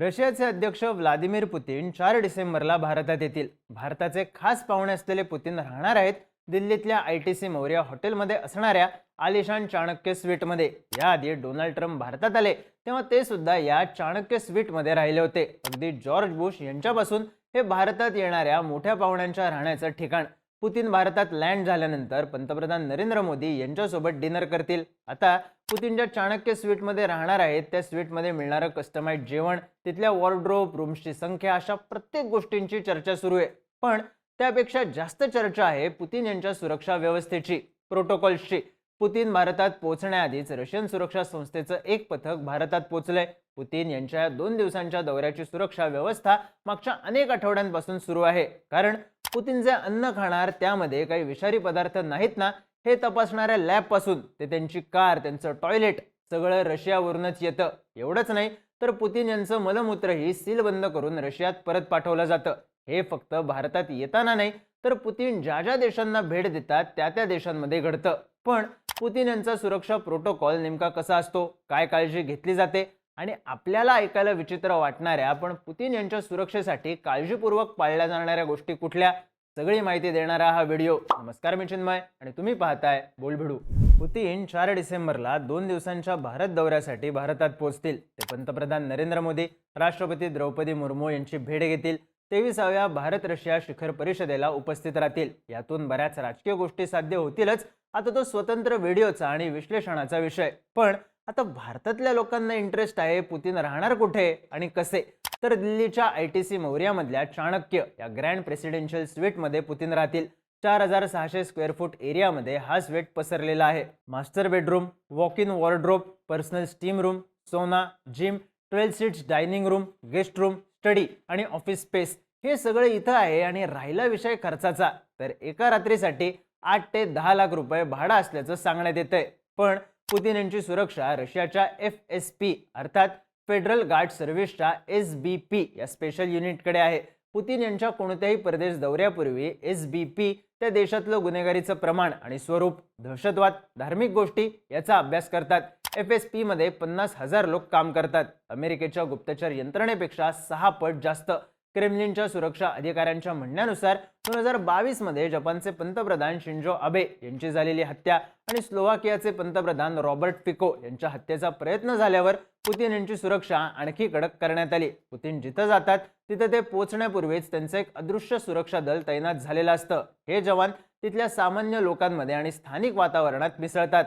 रशियाचे अध्यक्ष Vladimir Putin चार डिसेंबरला भारतात येतील. भारताचे खास पाहुणे असलेले पुतीन राहणार आहेत दिल्लीतल्या आय टी सी मौर्या हॉटेलमध्ये असणाऱ्या आलिशान चाणक्य स्वीटमध्ये. याआधी डोनाल्ड ट्रम्प भारतात आले तेव्हा ते सुद्धा या चाणक्य स्वीटमध्ये राहिले होते. अगदी जॉर्ज बुश यांच्यापासून हे भारतात येणाऱ्या मोठ्या पाहुण्यांच्या राहण्याचं ठिकाण. पुतीन भारतात लँड झाल्यानंतर पंतप्रधान नरेंद्र मोदी यांच्यासोबत डिनर करतील. आता पुतीन ज्या चाणक्य स्वीटमध्ये राहणार आहेत त्या स्वीटमध्ये मिळणारं कस्टमाइज जेवण तिथल्या वॉर्ड्रोप रूम्सची संख्या अशा प्रत्येक गोष्टींची चर्चा सुरू आहे. पण त्यापेक्षा जास्त चर्चा आहे पुतीन यांच्या सुरक्षा व्यवस्थेची प्रोटोकॉल्सची पुतीन भारतात पोहोचण्याआधीच रशियन सुरक्षा संस्थेचं एक पथक भारतात पोहोचलंय. पुतीन यांच्या या दोन दिवसांच्या दौऱ्याची सुरक्षा व्यवस्था मागच्या अनेक आठवड्यांपासून सुरू आहे. कारण पुतीन जे अन्न खाणार त्यामध्ये काही विषारी पदार्थ नाहीत ना हे तपासणाऱ्या लॅबपासून ते त्यांची कार त्यांचं टॉयलेट सगळं रशियावरूनच येतं. एवढंच नाही तर पुतीन यांचं मलमूत्रही सील बंद करून रशियात परत पाठवलं जातं. हे फक्त भारतात येताना नाही तर पुतीन ज्या ज्या देशांना भेट देतात त्या त्या देशांमध्ये घडतं. पण पुतीन यांचा सुरक्षा प्रोटोकॉल नेमका कसा असतो? काय काळजी घेतली जाते? आणि आपल्याला ऐकायला विचित्र वाटणाऱ्या पण पुतीन यांच्या सुरक्षेसाठी काळजीपूर्वक पाळल्या जाणाऱ्या गोष्टी कुठल्या? सगळी माहिती देणारा हा व्हिडिओ. नमस्कार मी चिन्मय आणि तुम्ही पाहताय बोलभिडू. पुतीन चार डिसेंबरला दोन दिवसांच्या भारत दौऱ्यासाठी भारतात पोहोचतील. ते पंतप्रधान नरेंद्र मोदी राष्ट्रपती द्रौपदी मुर्मू यांची भेट घेतील. तेविसाव्या भारत रशिया शिखर परिषदेला उपस्थित राहतील. यातून बऱ्याच राजकीय गोष्टी साध्य होतीलच. आता तो स्वतंत्र व्हिडिओचा आणि विश्लेषणाचा विषय. पण आता भारतातल्या लोकांना इंटरेस्ट आहे पुतीन राहणार कुठे आणि कसे? तर दिल्लीच्या आय टी सी मौर्यामधल्या चाणक्य या ग्रँड प्रेसिडेन्शियल स्वीटमध्ये पुतीन राहतील. चार हजार सहाशे स्क्वेअर फूट एरियामध्ये हा स्वीट पसरलेला आहे. Master bedroom walk in wardrobe personal steam room sauna gym twelve seats dining room guest room study आणि ऑफिस स्पेस हे सगळं इथं आहे आणि राहिला विषय खर्चाचा. तर एका रात्रीसाठी आठ ते दहा लाख रुपये भाडं असल्याचं सांगण्यात येतंय. पण पुतीन यांची सुरक्षा रशियाच्या एफ एस पी अर्थात फेडरल गार्ड सर्व्हिसच्या एस बी पी या स्पेशल युनिटकडे आहे. पुतीन यांच्या कोणत्याही परदेश दौऱ्यापूर्वी एस बी पी त्या देशातलं गुन्हेगारीचं प्रमाण आणि स्वरूप दहशतवाद धार्मिक गोष्टी याचा अभ्यास करतात. एफ एस पीमध्ये पन्नास हजार लोक काम करतात. अमेरिकेच्या गुप्तचर यंत्रणेपेक्षा सहा पट जास्त. क्रेमलिनच्या सुरक्षा अधिकाऱ्यांच्या म्हणण्यानुसार दोन हजार बावीसमध्ये जपानचे पंतप्रधान शिंजो अबे यांची झालेली हत्या आणि स्लोवाकियाचे पंतप्रधान रॉबर्ट फिको यांच्या हत्येचा प्रयत्न झाल्यावर पुतीन यांची सुरक्षा आणखी कडक करण्यात आली. पुतीन जिथं जातात तिथं ते पोहोचण्यापूर्वीच त्यांचं एक अदृश्य सुरक्षा दल तैनात झालेलं असतं. हे जवान तिथल्या सामान्य लोकांमध्ये आणि स्थानिक वातावरणात मिसळतात.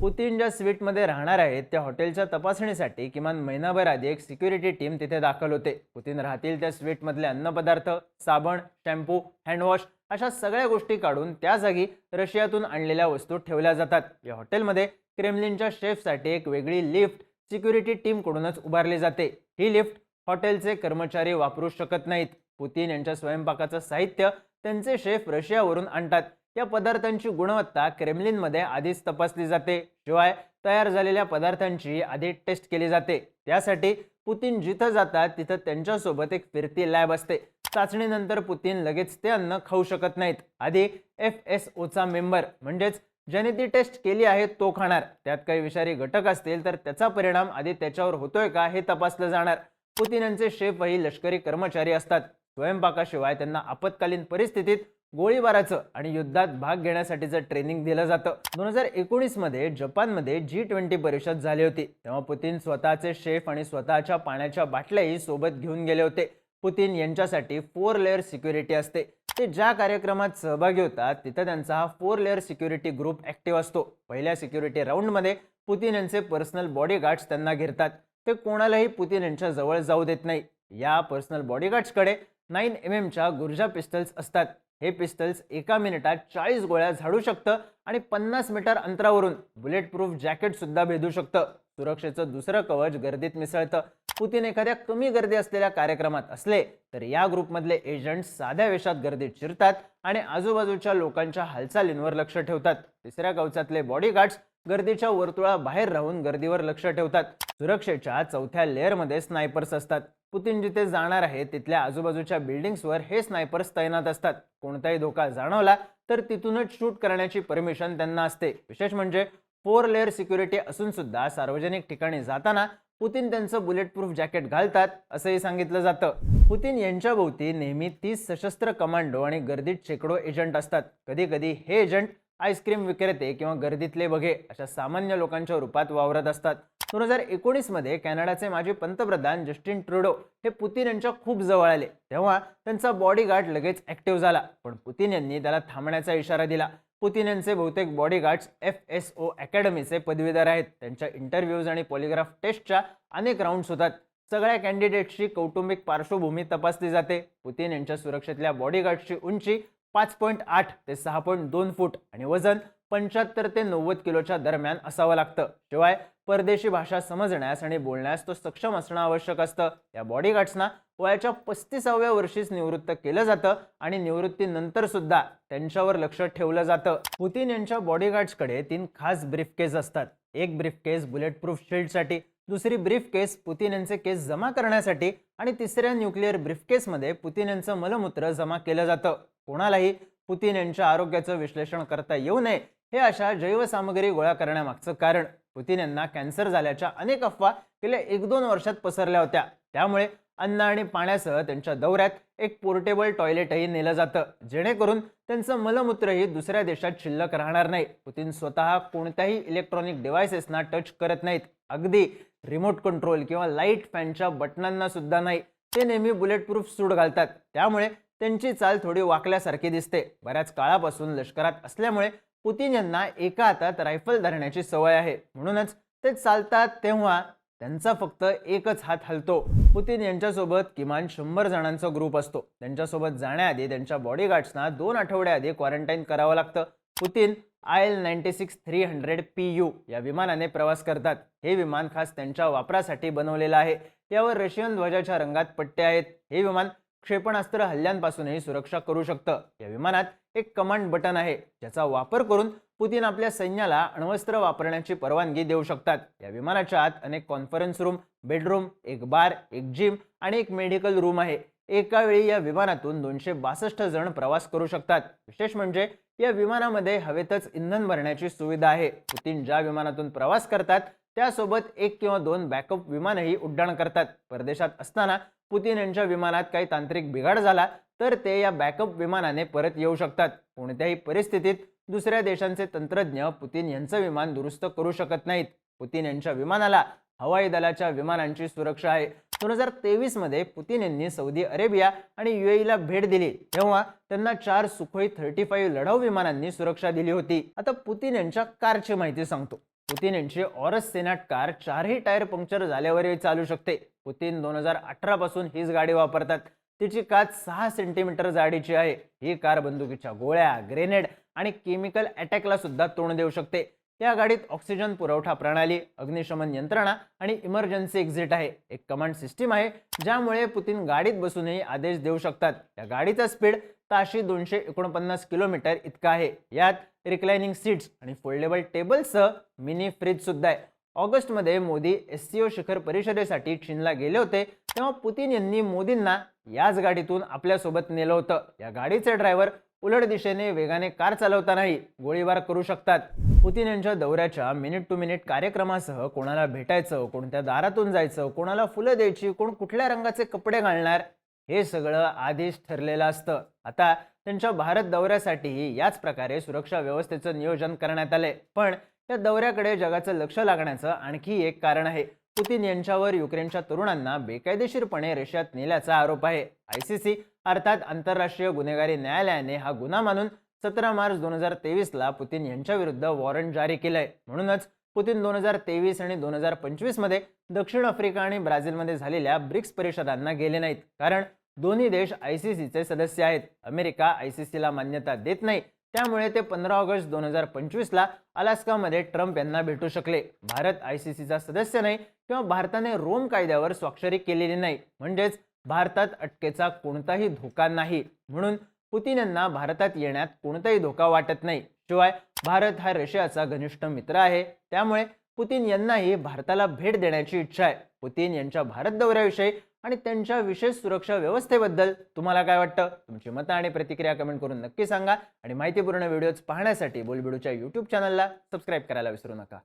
पुतीन ज्या स्वीटमध्ये राहणार आहेत. त्या हॉटेलच्या तपासणीसाठी किमान महिनाभर आधी एक सिक्युरिटी टीम तिथे दाखल होते. पुतीन राहतील त्या स्वीटमधले अन्नपदार्थ साबण शॅम्पू हँडवॉश अशा सगळ्या गोष्टी काढून त्या जागी रशियातून आणलेल्या वस्तू ठेवल्या जातात. या हॉटेलमध्ये क्रेमलिनच्या शेफसाठी एक वेगळी लिफ्ट सिक्युरिटी टीमकडूनच उभारली जाते. ही लिफ्ट हॉटेलचे कर्मचारी वापरू शकत नाहीत. पुतीन यांच्या स्वयंपाकाचं साहित्य त्यांचे शेफ रशियावरून आणतात. या पदार्थांची गुणवत्ता क्रेमलिनमध्ये आधीच तपासली जाते शिवाय तयार झालेल्या पदार्थांची आधी टेस्ट केली जाते. त्यासाठी पुतीन जिथं जातात तिथं त्यांच्यासोबत एक फिरती लॅब असते. चाचणीनंतर पुतीन लगेच ते अन्न खाऊ शकत नाहीत. आधी एफ एस ओचा मेंबर म्हणजेच ज्याने ती टेस्ट केली आहे तो खाणार. त्यात काही विषारी घटक असतील तर त्याचा परिणाम आधी त्याच्यावर होतोय का हे तपासलं जाणार. पुतीन यांचे शेफही लष्करी कर्मचारी असतात. स्वयंपाकाशिवाय त्यांना आपत्कालीन परिस्थितीत गोळीबाराचं आणि युद्धात भाग घेण्यासाठीचं ट्रेनिंग दिलं जातं. दोन हजार एकोणीसमध्ये जपानमध्ये जी ट्वेंटी परिषद झाली होती. तेव्हा पुतीन स्वतःचे शेफ आणि स्वतःच्या पाण्याच्या बाटल्याही सोबत घेऊन गेले होते. पुतीन यांच्यासाठी फोर लेअर सिक्युरिटी असते. ते ज्या कार्यक्रमात सहभागी होतात तिथं त्यांचा हा four layer security group active असतो. पहिल्या सिक्युरिटी राऊंडमध्ये पुतीन यांचे पर्सनल बॉडीगार्ड्स त्यांना घेरतात. ते कोणालाही पुतीन यांच्या जवळ जाऊ देत नाही. या पर्सनल बॉडीगार्ड्सकडे नाईन एम एमच्या गुर्जा पिस्टल्स असतात. हे पिस्टल्स एका मिनिटात चाळीस गोळ्या झाडू शकतं आणि पन्नास मीटर अंतरावरून बुलेट प्रूफ जॅकेट सुद्धा भेदू शकतं. सुरक्षेचं दुसरं कवच गर्दीत मिसळतं. पुतीन एखाद्या कमी गर्दी असलेल्या कार्यक्रमात असले तर या ग्रुपमधले एजंट साध्या वेशात गर्दीत शिरतात आणि आजूबाजूच्या लोकांच्या हालचालींवर लक्ष ठेवतात. तिसऱ्या कवचातले बॉडीगार्ड्स गर्दीच्या वर्तुळाबाहेर राहून गर्दीवर लक्ष ठेवतात. सुरक्षेच्या चौथ्या लेअरमध्ये स्नायपर्स असतात. पुतीन जिथे जाणार आहे तिथल्या आजूबाजूच्या बिल्डिंग्सवर हे स्नायपर्स तैनात असतात. कोणताही धोका जाणवला तर तिथूनच शूट करण्याची परमिशन त्यांना असते. विशेष म्हणजे फोर लेअर सिक्युरिटी असून सुद्धा सार्वजनिक ठिकाणी जाताना पुतीन त्यांचं बुलेट प्रूफ जॅकेट घालतात असंही सांगितलं जातं. पुतीन यांच्या भोवती नेहमी तीस सशस्त्र कमांडो आणि गर्दीत शेकडो एजंट असतात. कधी कधी हे एजंट आईस्क्रीम विक्रेते किंवा गर्दीतले बघे अशा सामान्य लोकांच्या रूपात वावरत असतात. दोन हजार एकोणीसमध्ये कॅनडाचे माजी पंतप्रधान जस्टिन ट्रुडो हे पुतीन यांच्या खूप जवळ आले. तेव्हा त्यांचा बॉडीगार्ड लगेच ॲक्टिव्ह झाला. पण पुतीन यांनी त्याला थांबण्याचा इशारा दिला. पुतीन यांचे बहुतेक बॉडीगार्ड्स एफ एस ओ अकॅडमीचे पदवीधर आहेत. त्यांच्या इंटरव्ह्यूज आणि पॉलिग्राफ टेस्टच्या अनेक राऊंड्स होतात. सगळ्या कॅन्डिडेट्सची कौटुंबिक पार्श्वभूमी तपासली जाते. पुतीन यांच्या सुरक्षेतल्या बॉडीगार्डची उंची पाच पॉईंट आठ ते सहा पॉईंट दोन फूट आणि वजन पंच्याहत्तर ते नव्वद किलोच्या दरम्यान असावं लागतं. शिवाय परदेशी भाषा समजण्यास आणि बोलण्यास तो सक्षम असणं आवश्यक असतं. या बॉडीगार्ड्सना वयाच्या पस्तीसाव्या वर्षीच निवृत्त केलं जातं आणि निवृत्तीनंतर सुद्धा त्यांच्यावर लक्ष ठेवलं जातं. पुतीन यांच्या बॉडीगार्ड्सकडे तीन खास ब्रीफकेस असतात. एक ब्रीफकेस बुलेट प्रूफ शील्डसाठी दुसरी ब्रीफ केस पुतीन यांचे केस जमा करण्यासाठी आणि तिसऱ्या न्यूक्लिअर ब्रीफकेसमध्ये पुतीन यांचं मलमूत्र जमा केलं जातं. कोणालाही पुतीन यांच्या आरोग्याचं विश्लेषण करता येऊ नये हे अशा जैवसामग्री गोळा करण्यामागचं कारण. पुतीन यांना कॅन्सर झाल्याच्या अनेक अफवा गेल्या एक दोन वर्षात पसरल्या होत्या. त्यामुळे अन्न आणि पाण्यासह त्यांच्या दौऱ्यात एक पोर्टेबल टॉयलेटही नेलं जातं. जेणेकरून त्यांचं मलमूत्रही दुसऱ्या देशात शिल्लक राहणार नाही. पुतीन स्वतः कोणत्याही इलेक्ट्रॉनिक डिव्हायसेसना टच करत नाहीत. अगदी रिमोट कंट्रोल किंवा लाइट फॅनच्या बटनांना सुद्धा नाही. ते नेहमी बुलेट प्रूफ सूट घालतात. त्यामुळे त्यांची चाल थोडी वाकल्यासारखी दिसते. बऱ्याच काळापासून लष्करात असल्यामुळे पुतीन यांना एका हातात रायफल धरण्याची सवय आहे. म्हणूनच ते चालतात तेव्हा त्यांचा फक्त एकच हात हलतो. पुतीन यांच्यासोबत किमान शंभर जणांचा ग्रुप असतो. त्यांच्यासोबत जाण्याआधी त्यांच्या बॉडीगार्ड्सना दोन आठवड्याआधी क्वारंटाईन करावं लागतं. Putin I L ninety six three hundred P U या विमानाने प्रवास करतात. हे विमान खास त्यांच्या वापरासाठी बनवलेलं आहे. यावर रशियन ध्वजाच्या रंगात पट्टे आहेत. हे विमान क्षेपणास्त्र हल्ल्यांपासूनही सुरक्षा करू शकतं. या विमानात एक कमांड बटन आहे ज्याचा वापर करून पुतीन आपल्या सैन्याला अण्वस्त्र वापरण्याची परवानगी देऊ शकतात. या विमानाच्या आत अनेक कॉन्फरन्स रूम बेडरूम एक बार एक जिम आणि एक मेडिकल रूम आहे. एका वेळी या विमानातून दोनशे बासष्ट जण प्रवास करू शकतात. विशेष म्हणजे या विमानामध्ये हवेतच इंधन भरण्याची सुविधा आहे. पुतीन ज्या विमानातून प्रवास करतात त्यासोबत एक किंवा दोन बॅकअप विमानही उड्डाण करतात. परदेशात असताना पुतीन यांच्या विमानात काही तांत्रिक बिघाड झाला तर ते या बॅकअप विमानाने परत येऊ शकतात. कोणत्याही परिस्थितीत दुसऱ्या देशांचे तंत्रज्ञ पुतीन यांचं विमान दुरुस्त करू शकत नाहीत. पुतीन यांच्या विमानाला हवाई दलाच्या विमानांची सुरक्षा आहे. दोन हजार तेवीसमध्ये पुतीन यांनी सौदी अरेबिया आणि युएईला भेट दिली. तेव्हा त्यांना चार सुखोई थर्टी फाईव्ह लढाऊ विमानांनी सुरक्षा दिली होती. आता पुतीन यांच्या कारची माहिती सांगतो. पुतीन यांची ऑरस सेनाट कार चारही टायर पंक्चर झाल्यावरही चालू शकते. पुतीन दोन हजार अठरा पासून हीच गाडी वापरतात. तिची काच सहा सेंटीमीटर जाडीची आहे. ही कार बंदुकीच्या गोळ्या ग्रेनेड आणि केमिकल अटॅकला सुद्धा तोंड देऊ शकते. या गाडीत ऑक्सिजन पुरवठा प्रणाली अग्निशमन यंत्रणा आणि इमर्जन्सी एक्झिट आहे. एक कमांड सिस्टीम आहे ज्यामुळे पुतीन गाडीत बसूनही आदेश देऊ शकतात. या गाडीचा स्पीड ताशी दोनशे एकोणपन्नास किलोमीटर इतका आहे. यात रिक्लायनिंग सीट्स आणि फोल्डेबल टेबलसह मिनी फ्रीज सुद्धा आहे. ऑगस्टमध्ये मोदी एस सी ओ शिखर परिषदेसाठी चीनला गेले होते तेव्हा पुतीन यांनी मोदींना याच गाडीतून आपल्यासोबत नेलं होतं. या गाडीचे ड्रायव्हर उलट दिशेने वेगाने कार चालवतानाही गोळीबार करू शकतात. पुतीन यांच्या दौऱ्याच्या मिनिट टू मिनिट कार्यक्रमासह कोणाला भेटायचं कोणत्या दारातून जायचं कोणाला फुलं द्यायची कोण कुठल्या रंगाचे कपडे घालणार हे सगळं आधीच ठरलेलं असतं. आता त्यांच्या भारत दौऱ्यासाठीही याच प्रकारे सुरक्षा व्यवस्थेचं नियोजन करण्यात आलंय. पण या दौऱ्याकडे जगाचं लक्ष लागण्याचं आणखी एक कारण आहे. पुतीन यांच्यावर युक्रेनच्या तरुणांना बेकायदेशीरपणे रशियात नेल्याचा आरोप आहे. आय सी सी अर्थात आंतरराष्ट्रीय गुन्हेगारी न्यायालयाने हा गुन्हा मानून सतरा मार्च दोन हजार तेवीसला पुतीन यांच्या विरुद्ध वॉरंट जारी केलंय. म्हणूनच पुतीन दोन हजार तेवीस आणि दोन हजार पंचवीसमध्ये दक्षिण आफ्रिका आणि ब्राझीलमध्ये झालेल्या ब्रिक्स परिषदांना गेले नाहीत. कारण दोन्ही देश आय सी सीचे सदस्य आहेत. अमेरिका आय सी सीला मान्यता देत नाही. त्यामुळे ते पंधरा ऑगस्ट दोन हजार पंचवीसला अलास्कामध्ये ट्रम्प यांना भेटू शकले. भारत आय सी सीचा सदस्य नाही किंवा भारताने रोम कायद्यावर स्वाक्षरी केलेली नाही. म्हणजेच भारतात अटकेचा कोणताही धोका नाही. म्हणून पुतीन यांना भारतात येण्यात कोणताही धोका वाटत नाही. शिवाय भारत हा रशियाचा घनिष्ठ मित्र आहे. त्यामुळे पुतीन यांनाही भारताला भेट देण्याची इच्छा आहे. पुतीन यांच्या भारत दौऱ्याविषयी आणि त्यांच्या विशेष सुरक्षा व्यवस्थेबद्दल तुम्हाला काय वाटतं? तुमची मतं आणि प्रतिक्रिया कमेंट करून नक्की सांगा. आणि माहितीपूर्ण व्हिडिओज पाहण्यासाठी बोलबिडूच्या यूट्यूब चॅनलला सबस्क्राईब करायला विसरू नका.